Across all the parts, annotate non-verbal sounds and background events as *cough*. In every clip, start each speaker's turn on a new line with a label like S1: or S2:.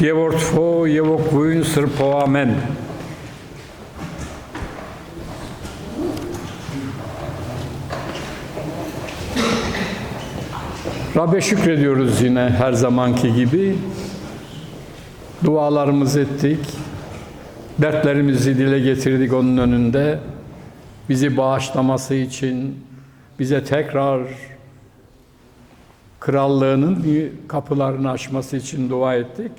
S1: je wordt voor je wünser po amen. Rabbe şükrediyoruz yine her zamanki gibi. Dualarımızı ettik. Dertlerimizi dile getirdik onun önünde. Bizi bağışlaması için, bize tekrar krallığının kapılarını açması için dua ettik.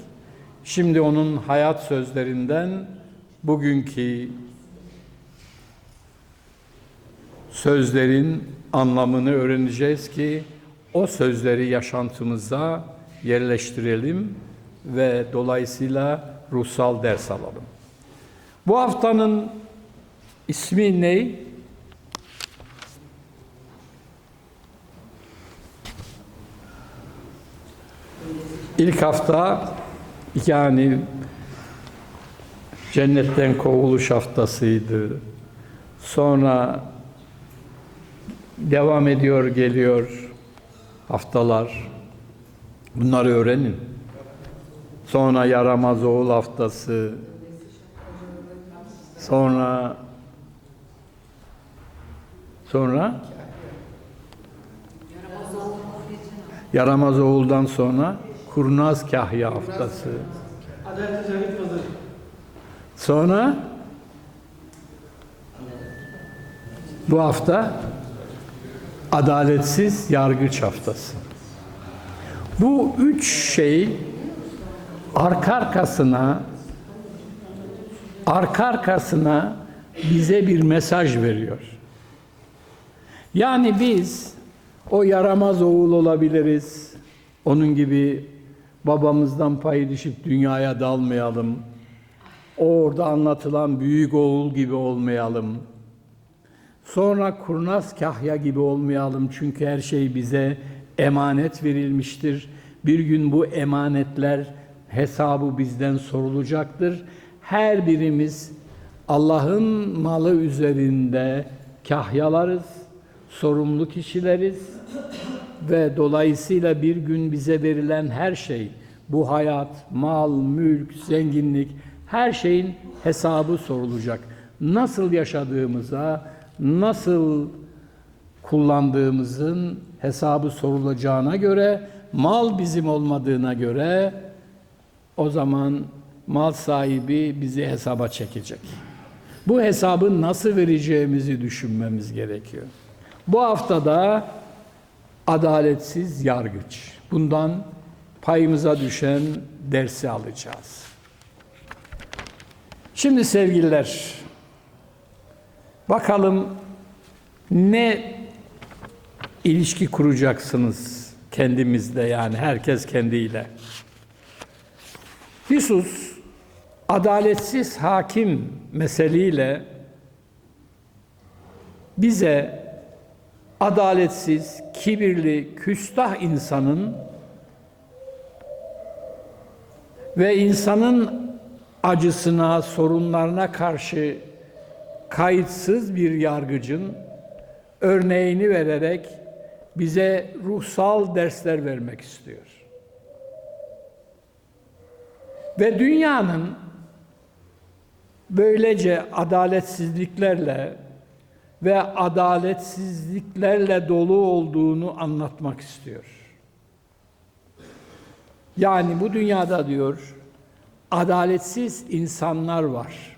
S1: Şimdi onun hayat sözlerinden bugünkü sözlerin anlamını öğreneceğiz ki o sözleri yaşantımıza yerleştirelim ve dolayısıyla ruhsal ders alalım. Bu haftanın ismi ne? İlk hafta yani cennetten kovuluş haftasıydı. Sonra devam ediyor geliyor haftalar. Bunları öğrenin. Sonra yaramaz oğul haftası. Sonra sonra yaramaz oğuldan sonra kurnaz kahya haftası. Sonra bu hafta adaletsiz yargıç haftası. Bu üç şey arka arkasına arka arkasına bize bir mesaj veriyor. Yani biz o yaramaz oğul olabiliriz. Onun gibi babamızdan pay düşüp dünyaya dalmayalım. Orada anlatılan büyük oğul gibi olmayalım. Sonra kurnaz kahya gibi olmayalım çünkü her şey bize emanet verilmiştir. Bir gün bu emanetler hesabı bizden sorulacaktır. Her birimiz Allah'ın malı üzerinde kahyalarız, sorumlu kişileriz ve dolayısıyla bir gün bize verilen her şey, bu hayat, mal, mülk, zenginlik, her şeyin hesabı sorulacak. Nasıl yaşadığımıza, nasıl kullandığımızın hesabı sorulacağına göre, mal bizim olmadığına göre o zaman mal sahibi bizi hesaba çekecek. Bu hesabı nasıl vereceğimizi düşünmemiz gerekiyor. Bu haftada adaletsiz yargıç. Bundan payımıza düşen dersi alacağız. Şimdi sevgililer, bakalım ne ilişki kuracaksınız kendimizle yani herkes kendiyle. Hisus adaletsiz hakim meseliyle bize adaletsiz, kibirli, küstah insanın ve insanın acısına, sorunlarına karşı kayıtsız bir yargıcın örneğini vererek bize ruhsal dersler vermek istiyor. Ve dünyanın böylece adaletsizliklerle ve adaletsizliklerle dolu olduğunu anlatmak istiyor. Yani bu dünyada diyor adaletsiz insanlar var.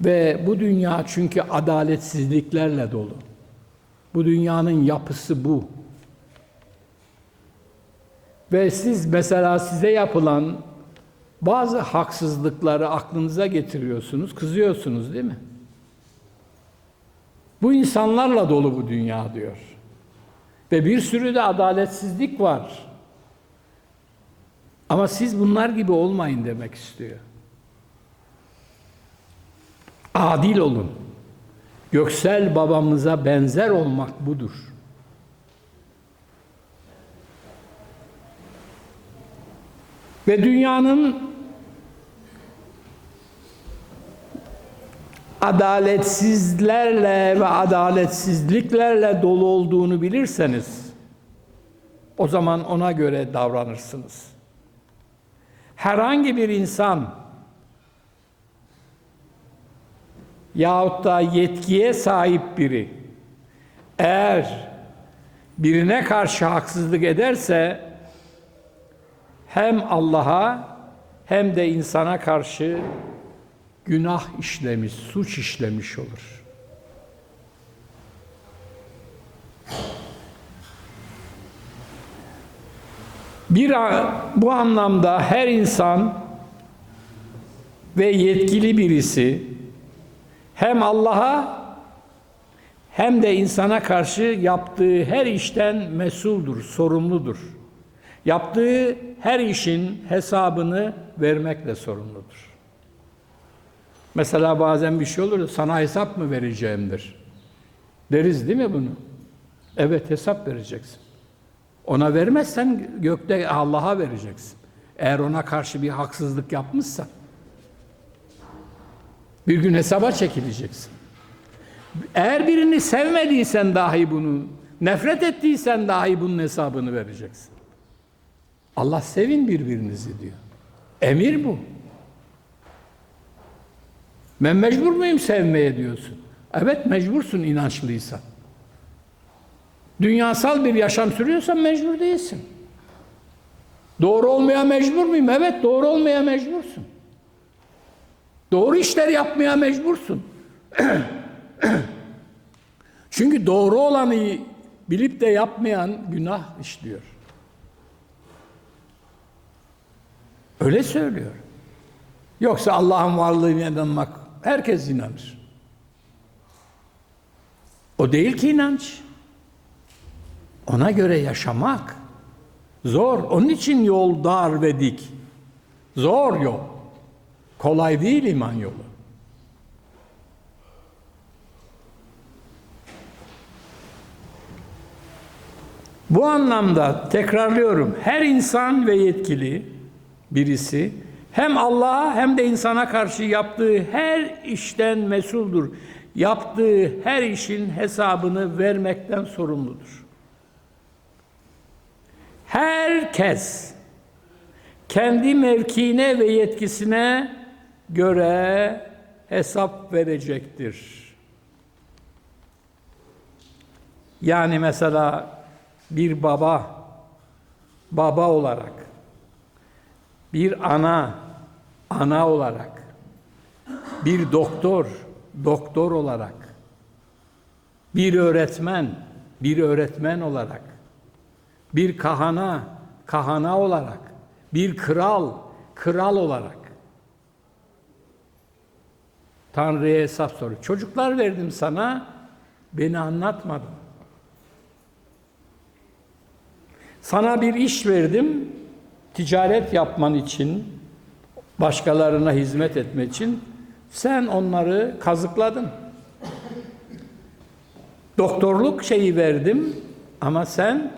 S1: Ve bu dünya çünkü adaletsizliklerle dolu. Bu dünyanın yapısı bu. Ve siz mesela size yapılan bazı haksızlıkları aklınıza getiriyorsunuz, kızıyorsunuz değil mi? Bu insanlarla dolu bu dünya diyor. Ve bir sürü de adaletsizlik var. Ama siz bunlar gibi olmayın demek istiyor. Adil olun. Göksel babamıza benzer olmak budur. Ve dünyanın adaletsizlerle ve adaletsizliklerle dolu olduğunu bilirseniz O zaman ona göre davranırsınız. Herhangi bir insan yahut da yetkiye sahip biri eğer birine karşı haksızlık ederse hem Allah'a hem de insana karşı günah işlemiş, suç işlemiş olur. Bir bu anlamda her insan ve yetkili birisi hem Allah'a hem de insana karşı yaptığı her işten mesuldur, sorumludur. Yaptığı her işin hesabını vermekle sorumludur. Mesela bazen bir şey olur da sana hesap mı vereceğimdir. Deriz değil mi bunu? Evet hesap vereceksin. Ona vermezsen gökte Allah'a vereceksin. Eğer ona karşı bir haksızlık yapmışsan bir gün hesaba çekileceksin. Eğer birini sevmediysen dahi bunu, nefret ettiysen dahi bunun hesabını vereceksin. Allah sevin birbirinizi diyor. Emir bu. Ben mecbur muyum sevmeye diyorsun. Evet mecbursun inançlıysan. Dünyasal bir yaşam sürüyorsan mecbur değilsin. Doğru olmaya mecbur muyum? Evet doğru olmaya mecbursun. Doğru işler yapmaya mecbursun. *clears throat* Çünkü doğru olanı bilip de yapmayan günah işliyor. Öyle söylüyor. Yoksa Allah'ın varlığına inanmak herkes inanır. O değil ki inanç. Ona göre yaşamak zor. Onun için yol dar ve dik. Zor yol. Kolay değil iman yolu. Bu anlamda tekrarlıyorum. Her insan ve yetkili birisi hem Allah'a hem de insana karşı yaptığı her işten mesuldur. Yaptığı her işin hesabını vermekten sorumludur. Herkes kendi mevkiine ve yetkisine göre hesap verecektir. Yani mesela bir baba baba olarak bir ana ana olarak bir doktor doktor olarak bir öğretmen bir öğretmen olarak bir kahana kahana olarak bir kral kral olarak Tanrı'ya hesap soruyor. Çocuklar verdim sana, beni anlatmadın. Sana bir iş verdim, ticaret yapman için, başkalarına hizmet etmek için sen onları kazıkladın. Doktorluk şeyi verdim ama sen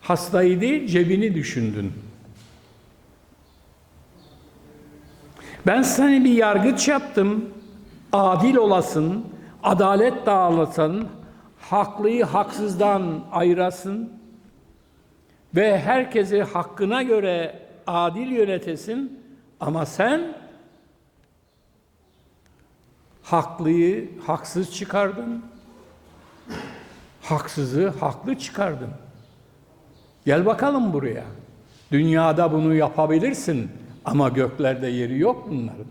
S1: hastayı değil cebini düşündün. Ben seni bir yargıç yaptım, adil olasın, adalet dağılasın, haklıyı haksızdan ayırasın ve herkesi hakkına göre adil yönetesin ama sen haklıyı haksız çıkardın, haksızı haklı çıkardın. Gel bakalım buraya. Dünyada bunu yapabilirsin ama göklerde yeri yok bunların.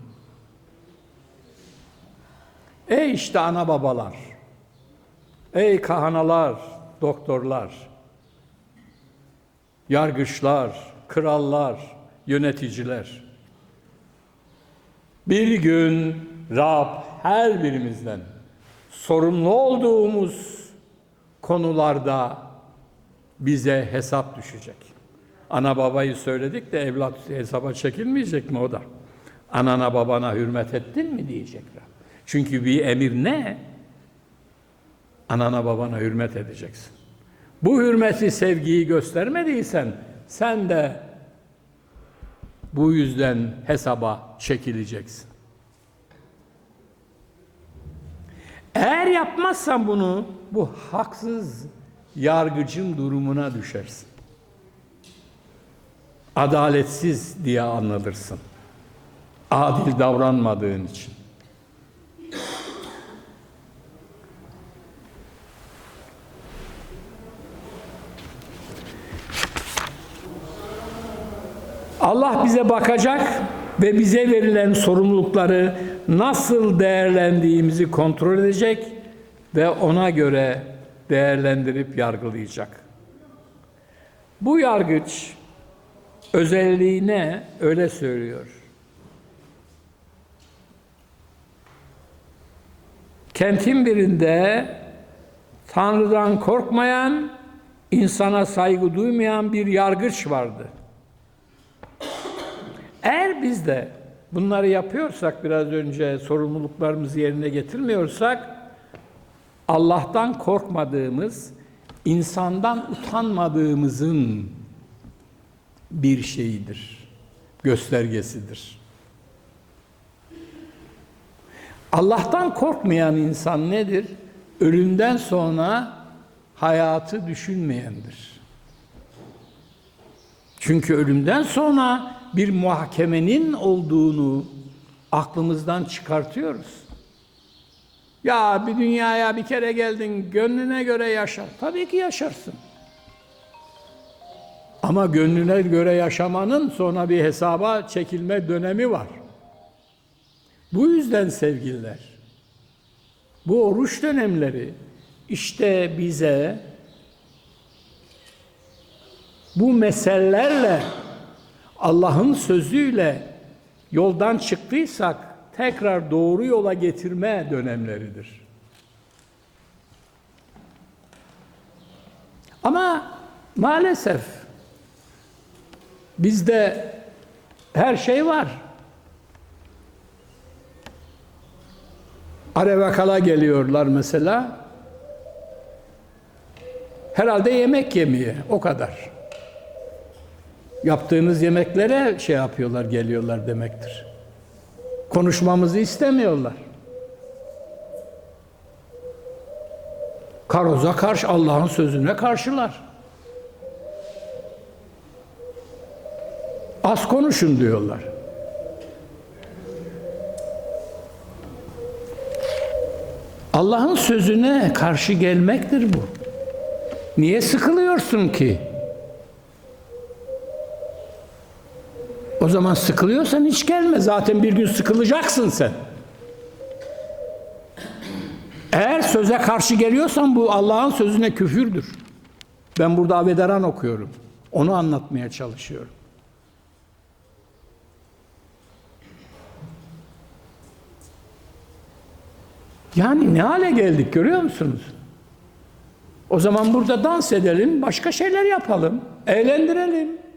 S1: Ey işte ana babalar, ey kahanalar, doktorlar, yargıçlar, krallar, yöneticiler. Bir gün Rab her birimizden sorumlu olduğumuz konularda bize hesap düşecek. Ana babayı söyledik de evlat hesaba çekilmeyecek mi o da? Anana babana hürmet ettin mi diyecekler. Çünkü bir emir ne? Anana babana hürmet edeceksin. Bu hürmeti, sevgiyi göstermediysen sen de bu yüzden hesaba çekileceksin. Eğer yapmazsan bunu bu haksız yargıcın durumuna düşersin. adaletsiz diye anılırsın. Adil davranmadığın için. Allah bize bakacak ve bize verilen sorumlulukları nasıl değerlendiğimizi kontrol edecek ve ona göre değerlendirip yargılayacak. Bu yargıç özelliğine öyle söylüyor. Kentin birinde Tanrı'dan korkmayan, insana saygı duymayan bir yargıç vardı. Biz de bunları yapıyorsak biraz önce sorumluluklarımızı yerine getirmiyorsak Allah'tan korkmadığımız, insandan utanmadığımızın bir şeyidir, göstergesidir. Allah'tan korkmayan insan nedir? Ölümden sonra hayatı düşünmeyendir. Çünkü ölümden sonra bir muhakemenin olduğunu aklımızdan çıkartıyoruz. Ya bir dünyaya bir kere geldin, gönlüne göre yaşa. Tabii ki yaşarsın. Ama gönlüne göre yaşamanın sonra bir hesaba çekilme dönemi var. Bu yüzden sevgililer, bu oruç dönemleri işte bize bu meselelerle Allah'ın sözüyle yoldan çıktıysak tekrar doğru yola getirme dönemleridir. Ama maalesef bizde her şey var. Arevakala geliyorlar mesela. Herhalde yemek yemeye o kadar. Yaptığınız yemeklere şey yapıyorlar, geliyorlar demektir. Konuşmamızı istemiyorlar. Karoza karşı Allah'ın sözüne karşılar. Az konuşun diyorlar. Allah'ın sözüne karşı gelmektir bu. Niye sıkılıyorsun ki? O zaman sıkılıyorsan hiç gelme. Zaten bir gün sıkılacaksın sen. Eğer söze karşı geliyorsan bu Allah'ın sözüne küfürdür. Ben burada Avederan okuyorum. Onu anlatmaya çalışıyorum. Yani ne hale geldik görüyor musunuz? O zaman burada dans edelim, başka şeyler yapalım, eğlendirelim.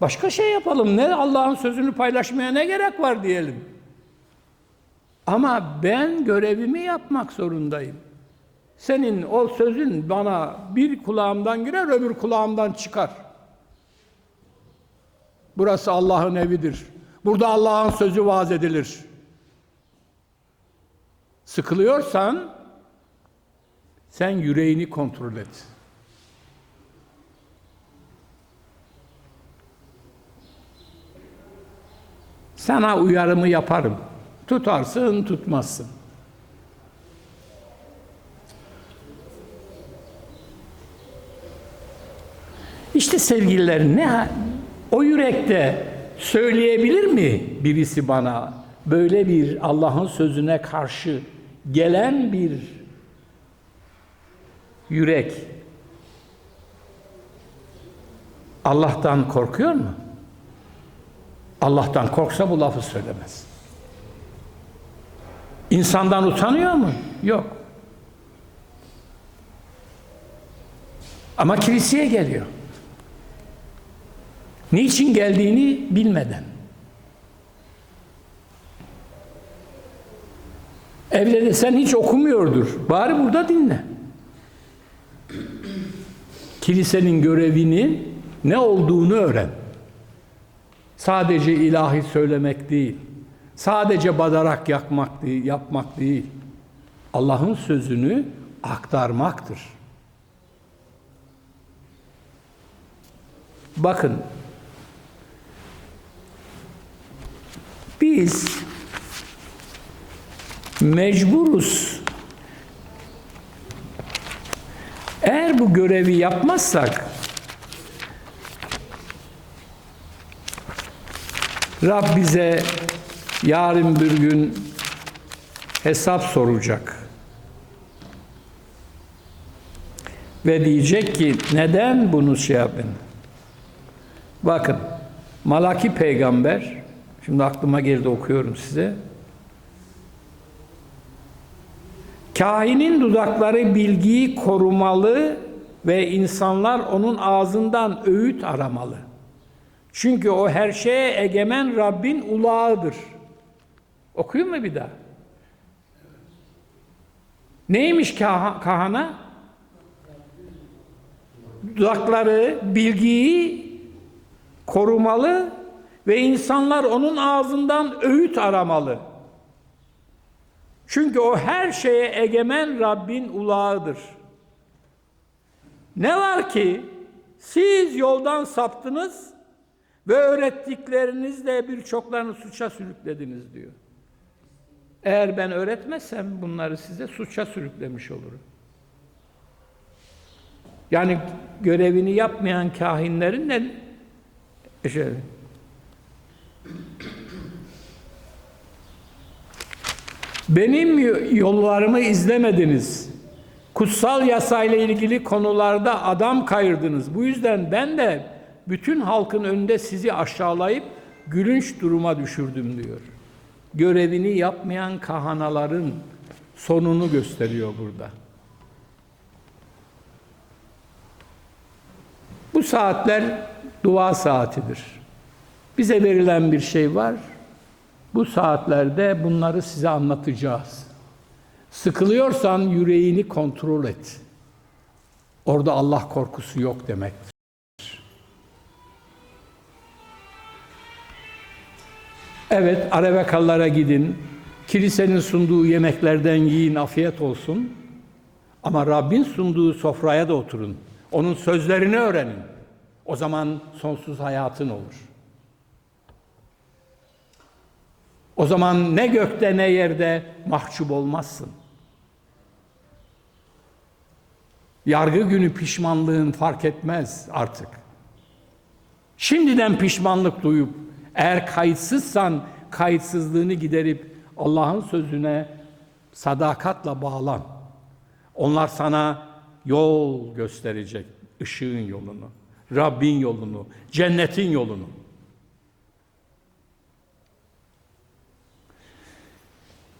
S1: Başka şey yapalım. Ne Allah'ın sözünü paylaşmaya ne gerek var diyelim. Ama ben görevimi yapmak zorundayım. Senin o sözün bana bir kulağımdan girer, öbür kulağımdan çıkar. Burası Allah'ın evidir. Burada Allah'ın sözü vaaz edilir. Sıkılıyorsan sen yüreğini kontrol et. Sana uyarımı yaparım. Tutarsın, tutmazsın. İşte sevgililer ne o yürekte söyleyebilir mi birisi bana böyle bir Allah'ın sözüne karşı gelen bir yürek Allah'tan korkuyor mu? Allah'tan korksa bu lafı söylemez. İnsandan utanıyor mu? Yok. Ama kiliseye geliyor. Niçin geldiğini bilmeden. Evde de sen hiç okumuyordur. Bari burada dinle. Kilisenin görevini ne olduğunu öğren. Sadece ilahi söylemek değil. Sadece badarak yakmak değil, yapmak değil. Allah'ın sözünü aktarmaktır. Bakın. Biz mecburuz. Eğer bu görevi yapmazsak Rab bize yarın bir gün hesap soracak. Ve diyecek ki neden bunu şey yapın? Bakın Malaki peygamber şimdi aklıma geldi okuyorum size. Kahinin dudakları bilgiyi korumalı ve insanlar onun ağzından öğüt aramalı. Çünkü o her şeye egemen Rabbin ulağıdır. Okuyayım mı bir daha? Neymiş kah- kahana? Dudakları bilgiyi korumalı ve insanlar onun ağzından öğüt aramalı. Çünkü o her şeye egemen Rabbin ulağıdır. Ne var ki siz yoldan saptınız ve öğrettiklerinizle birçoklarını suça sürüklediniz diyor. Eğer ben öğretmezsem bunları size suça sürüklemiş olurum. Yani görevini yapmayan kahinlerin ne? Şey, benim yollarımı izlemediniz. Kutsal yasayla ilgili konularda adam kayırdınız. Bu yüzden ben de bütün halkın önünde sizi aşağılayıp gülünç duruma düşürdüm diyor. Görevini yapmayan kahanaların sonunu gösteriyor burada. Bu saatler dua saatidir. Bize verilen bir şey var. Bu saatlerde bunları size anlatacağız. Sıkılıyorsan yüreğini kontrol et. Orada Allah korkusu yok demektir. Evet, Arabekalılara gidin. Kilisenin sunduğu yemeklerden yiyin, afiyet olsun. Ama Rabbin sunduğu sofraya da oturun. Onun sözlerini öğrenin. O zaman sonsuz hayatın olur. O zaman ne gökte ne yerde mahcup olmazsın. Yargı günü pişmanlığın fark etmez artık. Şimdiden pişmanlık duyup eğer kayıtsızsan kayıtsızlığını giderip Allah'ın sözüne sadakatla bağlan. Onlar sana yol gösterecek, ışığın yolunu, Rabbin yolunu, cennetin yolunu.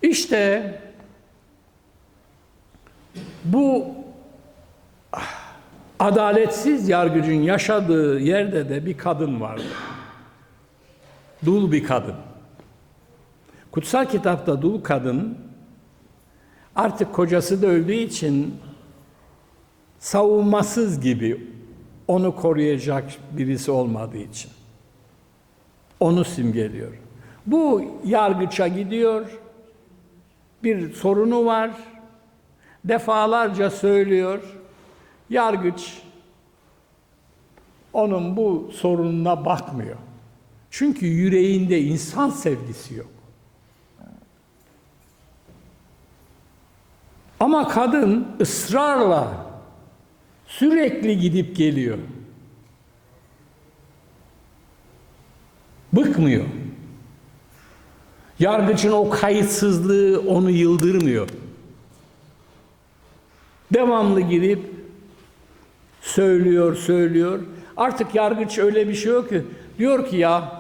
S1: İşte bu adaletsiz yargıcın yaşadığı yerde de bir kadın vardı. Dul bir kadın. Kutsal kitapta dul kadın artık kocası da öldüğü için savunmasız gibi onu koruyacak birisi olmadığı için. Onu simgeliyor. Bu yargıça gidiyor. Bir sorunu var. Defalarca söylüyor. Yargıç onun bu sorununa bakmıyor. Çünkü yüreğinde insan sevgisi yok. Ama kadın ısrarla sürekli gidip geliyor. Bıkmıyor. Yargıcın o kayıtsızlığı onu yıldırmıyor. Devamlı gidip söylüyor, söylüyor. Artık yargıç öyle bir şey yok ki. Diyor ki ya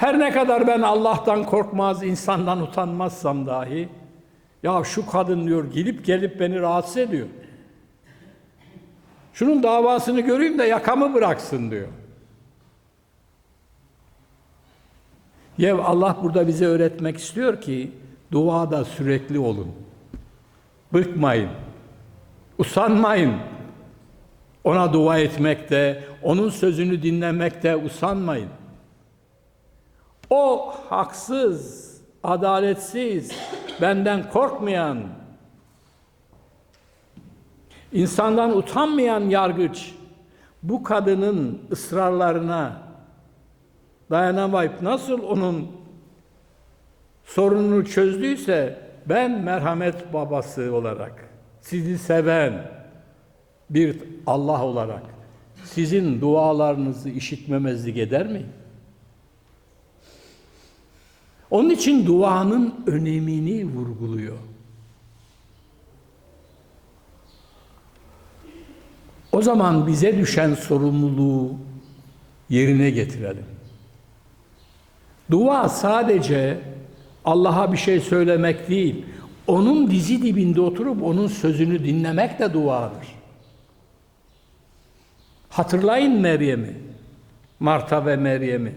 S1: her ne kadar ben Allah'tan korkmaz, insandan utanmazsam dahi ya şu kadın diyor gelip gelip beni rahatsız ediyor. Şunun davasını göreyim de yakamı bıraksın diyor. Yev Allah burada bize öğretmek istiyor ki duada sürekli olun. Bıkmayın. Usanmayın. Ona dua etmekte, onun sözünü dinlemekte usanmayın. O haksız, adaletsiz, benden korkmayan, insandan utanmayan yargıç bu kadının ısrarlarına dayanamayıp nasıl onun sorununu çözdüyse ben merhamet babası olarak sizi seven bir Allah olarak sizin dualarınızı işitmemezlik eder miyim? Onun için duanın önemini vurguluyor. O zaman bize düşen sorumluluğu yerine getirelim. Dua sadece Allah'a bir şey söylemek değil, onun dizi dibinde oturup onun sözünü dinlemek de duadır. Hatırlayın Meryem'i, Marta ve Meryem'i.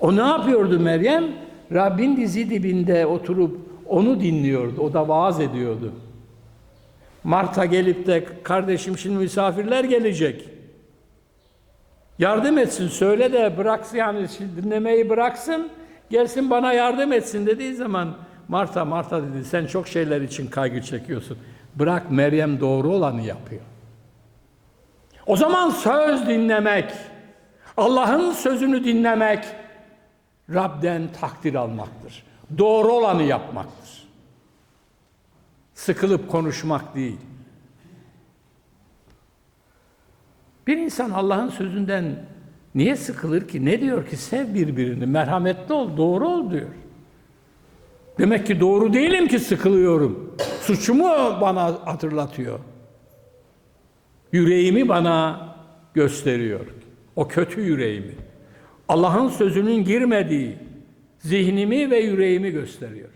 S1: O ne yapıyordu Meryem? Rabbin dizi dibinde oturup onu dinliyordu. O da vaaz ediyordu. Marta gelip de kardeşim şimdi misafirler gelecek. Yardım etsin söyle de bıraksın yani dinlemeyi bıraksın gelsin bana yardım etsin dediği zaman Marta Marta dedi sen çok şeyler için kaygı çekiyorsun. Bırak Meryem doğru olanı yapıyor. O zaman söz dinlemek, Allah'ın sözünü dinlemek Rab'den takdir almaktır. Doğru olanı yapmaktır. Sıkılıp konuşmak değil. Bir insan Allah'ın sözünden niye sıkılır ki? Ne diyor ki? Sev birbirini, merhametli ol, doğru ol diyor. Demek ki doğru değilim ki sıkılıyorum. Suçumu bana hatırlatıyor. Yüreğimi bana gösteriyor. O kötü yüreğimi. Allah'ın sözünün girmediği zihnimi ve yüreğimi gösteriyor.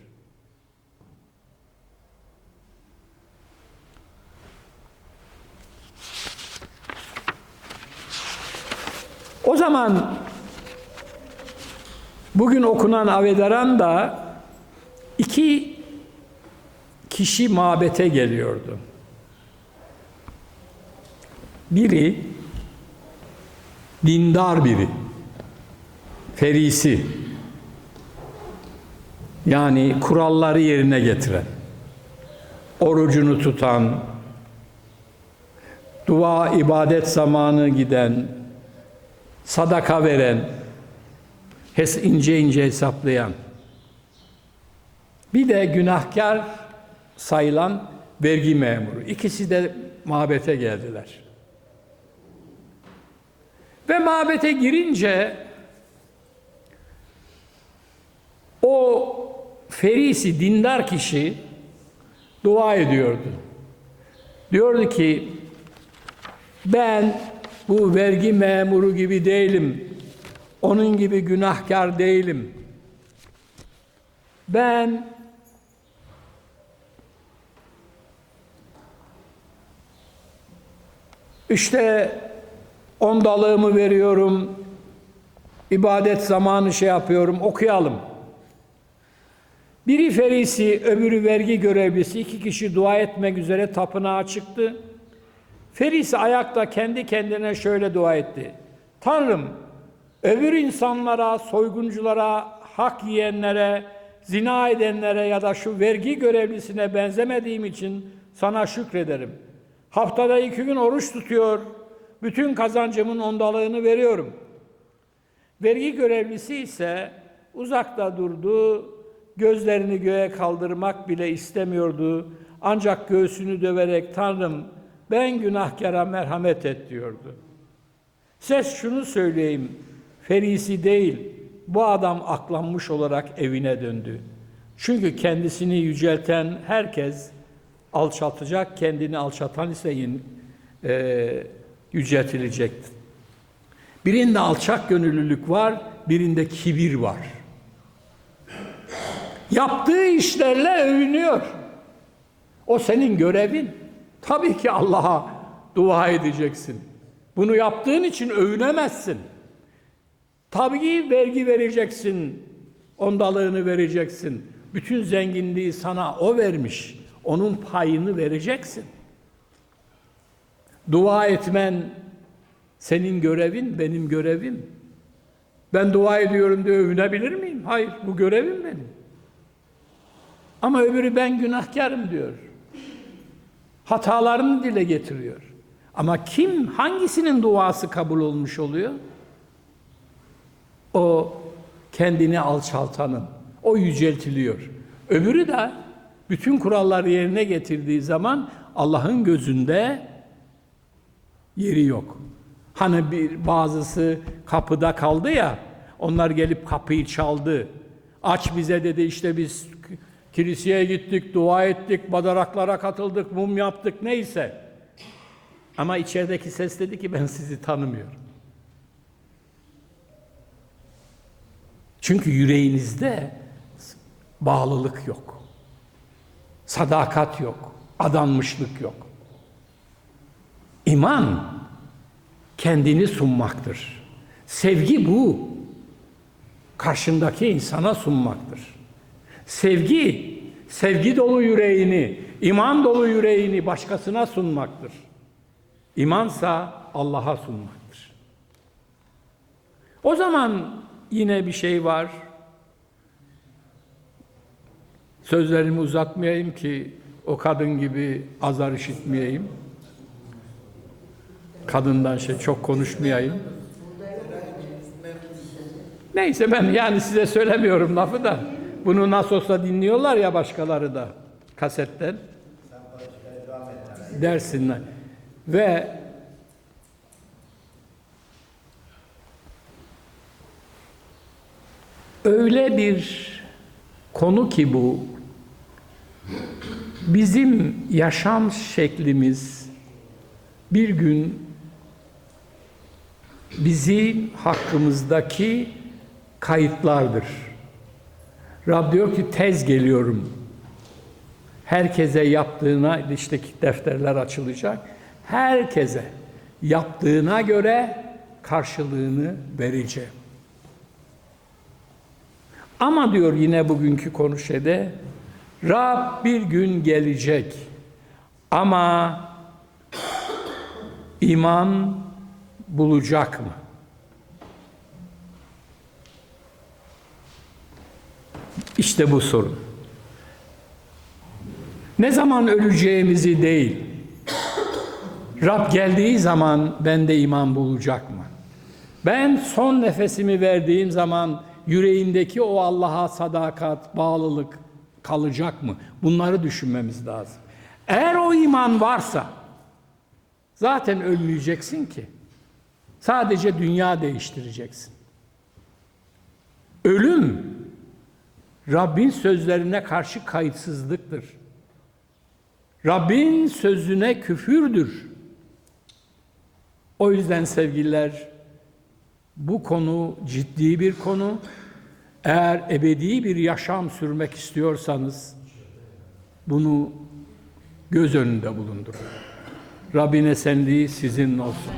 S1: O zaman bugün okunan Avedaran da iki kişi mabete geliyordu. Biri dindar biri, ferisi, yani kuralları yerine getiren, orucunu tutan, dua ibadet zamanı giden, sadaka veren, hes ince ince hesaplayan, bir de günahkar sayılan vergi memuru. İkisi de mabete geldiler. Ve mabete girince o ferisi, dindar kişi dua ediyordu. Diyordu ki ben bu vergi memuru gibi değilim. Onun gibi günahkar değilim. Ben işte ondalığımı veriyorum, ibadet zamanı şey yapıyorum, okuyalım. Biri ferisi, öbürü vergi görevlisi, iki kişi dua etmek üzere tapınağa çıktı. Ferisi ayakta kendi kendine şöyle dua etti. Tanrım, öbür insanlara, soygunculara, hak yiyenlere, zina edenlere ya da şu vergi görevlisine benzemediğim için sana şükrederim. Haftada iki gün oruç tutuyor, bütün kazancımın ondalığını veriyorum. Vergi görevlisi ise uzakta durdu, gözlerini göğe kaldırmak bile istemiyordu. Ancak göğsünü döverek Tanrım ben günahkara merhamet et diyordu. Ses şunu söyleyeyim, ferisi değil, bu adam aklanmış olarak evine döndü. Çünkü kendisini yücelten herkes alçaltacak, kendini alçatan ise e, yüceltilecektir. Birinde alçak gönüllülük var, birinde kibir var. Yaptığı işlerle övünüyor. O senin görevin. Tabii ki Allah'a dua edeceksin. Bunu yaptığın için övünemezsin. Tabii vergi vereceksin. Ondalığını vereceksin. Bütün zenginliği sana o vermiş. Onun payını vereceksin. Dua etmen senin görevin, benim görevim. Ben dua ediyorum diye övünebilir miyim? Hayır, bu görevim benim. Ama öbürü ben günahkarım diyor. Hatalarını dile getiriyor. Ama kim, hangisinin duası kabul olmuş oluyor? O kendini alçaltanın. O yüceltiliyor. Öbürü de bütün kuralları yerine getirdiği zaman Allah'ın gözünde yeri yok. Hani bir bazısı kapıda kaldı ya, onlar gelip kapıyı çaldı. Aç bize dedi işte biz kiliseye gittik, dua ettik, badaraklara katıldık, mum yaptık neyse. Ama içerideki ses dedi ki ben sizi tanımıyorum. Çünkü yüreğinizde bağlılık yok. Sadakat yok. Adanmışlık yok. İman kendini sunmaktır. Sevgi bu. Karşındaki insana sunmaktır. Sevgi, sevgi dolu yüreğini, iman dolu yüreğini başkasına sunmaktır. İmansa Allah'a sunmaktır. O zaman yine bir şey var. Sözlerimi uzatmayayım ki o kadın gibi azar işitmeyeyim. Kadından şey çok konuşmayayım. Neyse ben yani size söylemiyorum lafı da. Bunu nasıl olsa dinliyorlar ya başkaları da kasetten. Dersinler. Ve öyle bir konu ki bu bizim yaşam şeklimiz bir gün bizim hakkımızdaki kayıtlardır. Rab diyor ki tez geliyorum. Herkese yaptığına işte defterler açılacak. Herkese yaptığına göre karşılığını vereceğim. Ama diyor yine bugünkü konuşede Rab bir gün gelecek ama iman bulacak mı? İşte bu sorun. Ne zaman öleceğimizi değil, Rab geldiği zaman bende iman bulacak mı? Ben son nefesimi verdiğim zaman yüreğindeki o Allah'a sadakat, bağlılık kalacak mı? Bunları düşünmemiz lazım. Eğer o iman varsa zaten ölmeyeceksin ki. Sadece dünya değiştireceksin. Ölüm Rabbin sözlerine karşı kayıtsızlıktır. Rabbin sözüne küfürdür. O yüzden sevgililer bu konu ciddi bir konu. Eğer ebedi bir yaşam sürmek istiyorsanız bunu göz önünde bulundurun. Rabbin esenliği sizin olsun.